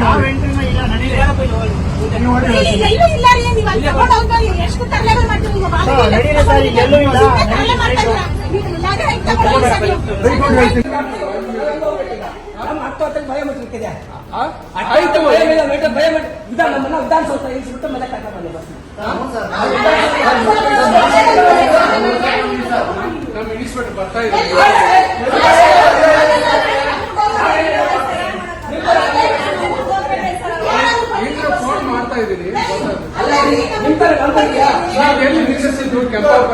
ಯಾವ ಎಂಟ್ರಿನ ಇಲ್ಲ ನಡೆಯಲ್ಲ ಭಯ ಮುಟ್ಟಿದೆ ಭಯ ನಮ್ಮನ್ನ ವಿಧಾನಸೌಧ ಇಳಿಸ್ಬಿಟ್ಟು ಮನೆ ಕರ್ಕೊಂಡು ಬಂದೆ ಬಸ್ ಇಳಿಸ್ಬಿಟ್ಟು ಬರ್ತಾ ಇದ್ದೀನಿ ಫೋನ್ ಮಾಡ್ತಾ ಇದ್ದೀನಿ இன்சூர் கம்பேர்